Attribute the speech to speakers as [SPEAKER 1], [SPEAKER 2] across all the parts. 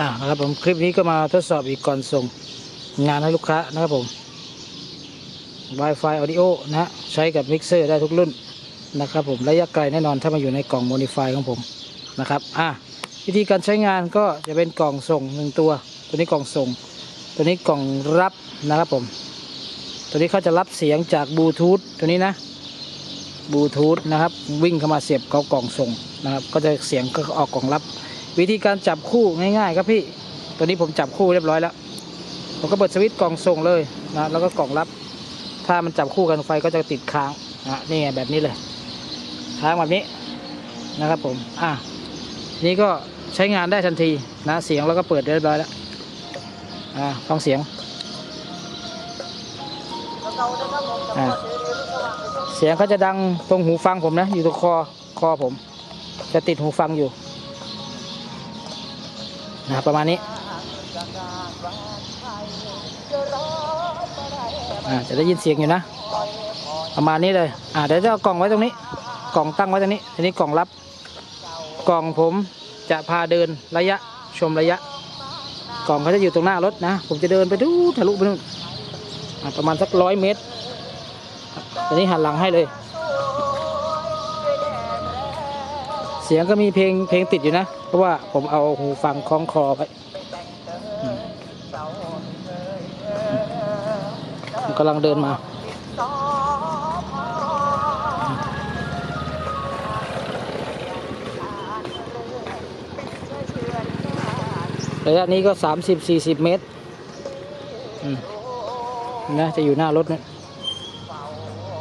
[SPEAKER 1] อ่านะครับผมคลิปนี้ก็มาทดสอบอีกก่อนส่งงานให้ลูกค้านะครับผม Wi-Fi Audio นะฮะใช้กับมิกเซอร์ได้ทุกรุ่นนะครับผมระยะไกลแน่นอนถ้ามาอยู่ในกล่องโมดิฟายของผมนะครับอะวิธีการใช้งานก็จะเป็นกล่องส่งหนึ่งตัว ตัวนี้กล่องส่ง ตัวนี้กล่องรับนะครับผม ตัวนี้เขาจะรับเสียงจากบลูทูธตัวนี้นะบลูทูธนะครับวิ่งเข้ามาเสียบเข้ากล่องส่งนะครับก็จะเสียงก็ออกกล่องรับ วิธีการจับคู่ง่ายๆ ครับพี่ ตัวนี้ผมจับคู่เรียบร้อยแล้ว ผมก็เปิดสวิตช์กล่องส่งเลยนะ แล้วก็กล่องรับ ถ้ามันจับคู่กันไฟก็จะติดค้างนะนี่ไงแบบนี้เลย ค้างแบบนี้นะครับผม อะ นี่ก็ใช้งานได้ทันทีนะ เสียงแล้วก็เปิดเรียบร้อยแล้ว อ่าฟังเสียง อ่าเสียงเขาจะดังตรงหูฟังผมนะ อยู่ตรงคอ คอผม จะติดหูฟังอยู่ นะครับประมาณนี้จะได้ยินเสียงอยู่นะ ประมาณนี้เลยอ่าเดี๋ยวจะเอากล่องไว้ตรงนี้ กล่องตั้งไว้ตรงนี้ทีนี้กล่องรับ กล่องผมจะพาเดินระยะชมระยะ กล่องเขาจะอยู่ตรงหน้ารถนะ ผมจะเดินไปดูทะลุไปนู่นประมาณสักร้อยเมตรทีนี้หันหลังให้เลย เสียงก็มีเพลงเพลงติดอยู่นะ เพราะว่าผมเอาหูฟังคล้องคอไว้อืมผมกำลังเดินมาระยะนี้ก็ 30-40 เมตรนะจะอยู่หน้ารถนะ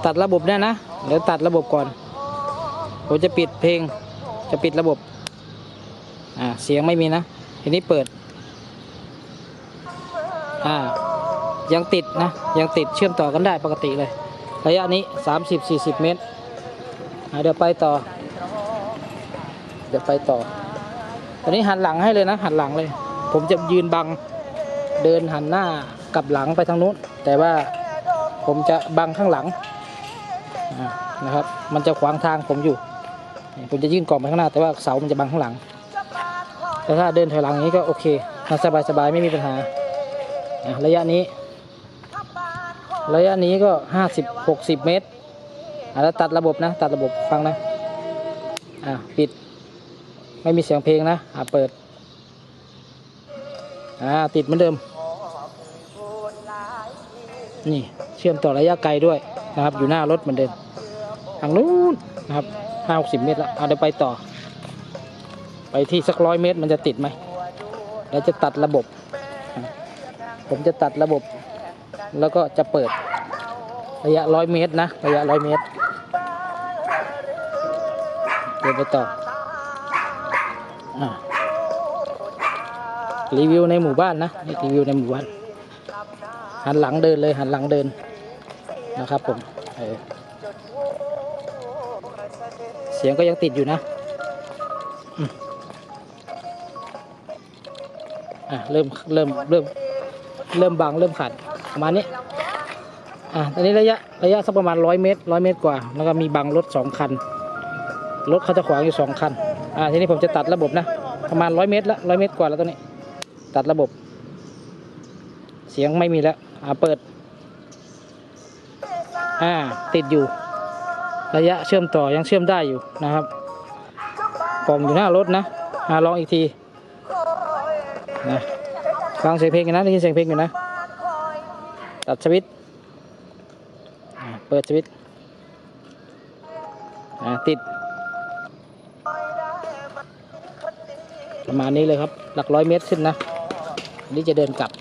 [SPEAKER 1] ตัดระบบเนี่ยนะ เดี๋ยวตัดระบบก่อน ผมจะปิดเพลง จะปิดระบบ อ่า เสียงไม่มีนะ ทีนี้เปิด อ่า ยังติดนะ ยังติดเชื่อมต่อกันได้ปกติเลย ระยะนี้ 30-40 เมตรอ่าเดี๋ยวไปต่อ เดี๋ยวไปต่อ ตอนนี้หันหลังให้เลยนะ หันหลังเลย ผมจะยืนบัง เดินหันหน้ากลับหลังไปทางนู้น แต่ว่าผมจะบังข้างหลังอ่านะครับ มันจะขวางทางผมอยู่ ผมจะยื่นกล่องไปข้างหน้าแต่ว่าเสามันจะบังข้างหลัง แต่ถ้าเดินถอยหลังอย่างนี้ก็โอเคสบายสบายไม่มีปัญหา ระยะนี้ ระยะนี้ก็ห้าสิบหกสิบเมตรแล้วตัดระบบนะ ตัดระบบฟังนะอะปิด ไม่มีเสียงเพลงนะอะเปิดอ่าติดเหมือนเดิม นี่เชื่อมต่อระยะไกลด้วยนะครับ อยู่หน้ารถเหมือนเดิมทางนู้นนะครับ ห้าหกสิบเมตรแล้วเอาเดี๋ยวไปต่อ ไปที่สักร้อยเมตรมันจะติดไหมแล้วจะตัดระบบ ผมจะตัดระบบ แล้วก็จะเปิดระยะร้อยเมตรนะระยะร้อยเมตรเดินไปต่ออรีวิวในหมู่บ้านนะนี่รีวิวในหมู่บ้านหันหลังเดินเลยหันหลังเดินนะครับผมเออ เสียงก็ยังติดอยู่นะอะเริ่มเริ่มเริ่มเริ่มบางเริ่มขาดประมาณนี้อะตอนนี้ระยะระยะสักประมาณร้อยเมตรร้อยเมตรกว่า แล้วก็มีบังรถสองคัน รถเขาจะขวางอยู่สองคันอ่าทีนี้ผมจะตัดระบบนะ ประมาณร้อยเมตรละร้อยเมตรกว่าแล้วตัวนี้ ตัดระบบ เสียงไม่มีแล้วอ่าเปิดอ่าติดอยู่ ระยะเชื่อมต่อยังเชื่อมได้อยู่นะครับ กล่องอยู่หน้ารถนะอาลองอีกทีนะฟังเสียงเพลงกันนะได้ยินเสียงเพลงอยู่นะ ตัดสวิตเปิดสวิตติด ประมาณนี้เลยครับ หลักร้อยเมตรขึ้นนะนนี่จะเดินกลับ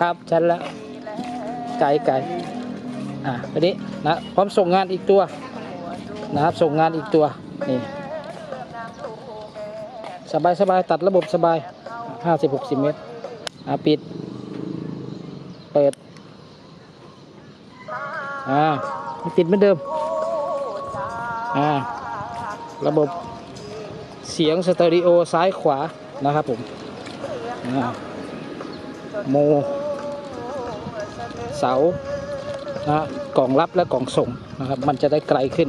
[SPEAKER 1] ครับชันแล้ว ไกลไกลอะอันนี้นะพร้อมส่งงานอีกตัวนะครับส่งงานอีกตัวนี่สบายสบายตัดระบบสบายห้าสิบหกสิบเมตรอะปิด เปิดอ่าปิดเหมือนเดิมอ่าระบบเสียงสเตอริโอซ้ายขวานะครับผมอ่าโม เสานะกล่องรับและกล่องส่งนะครับ มันจะได้ไกลขึ้น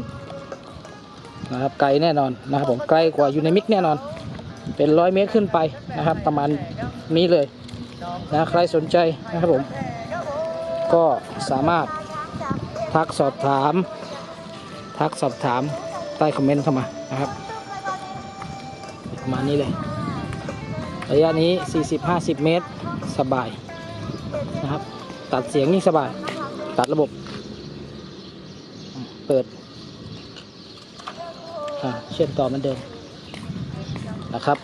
[SPEAKER 1] นะครับไกลแน่นอนนะครับผมไกลกว่ายูไนมิกแน่นอน เป็นร้อยเมตรขึ้นไปนะครับ ประมาณนี้เลยนะใครสนใจนะครับผม ก็สามารถทักสอบถาม ทักสอบถามใต้คอมเมนต์เข้ามานะครับประมาณนี้เลย ระยะนี้ 40-50 เมตรสบายนะครับ ตัดเสียงนี่สบาย ตัดระบบ เปิดเชื่อมต่อเหมือนเดิมนะครับ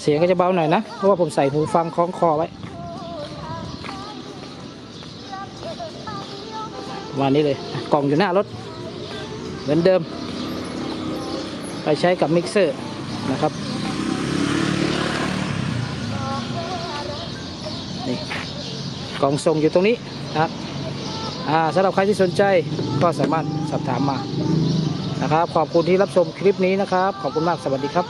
[SPEAKER 1] เสียงก็จะเบาหน่อยนะ เพราะว่าผมใส่หูฟังคล้องคอไว้ประมาณนี้เลย กล่องอยู่หน้ารถ เหมือนเดิม ไปใช้กับมิกเซอร์นะครับ กล่องส่งอยู่ตรงนี้นะครับสำหรับใครที่สนใจก็สามารถสอบถามมานะครับ ขอบคุณที่รับชมคลิปนี้นะครับ ขอบคุณมากสวัสดีครับ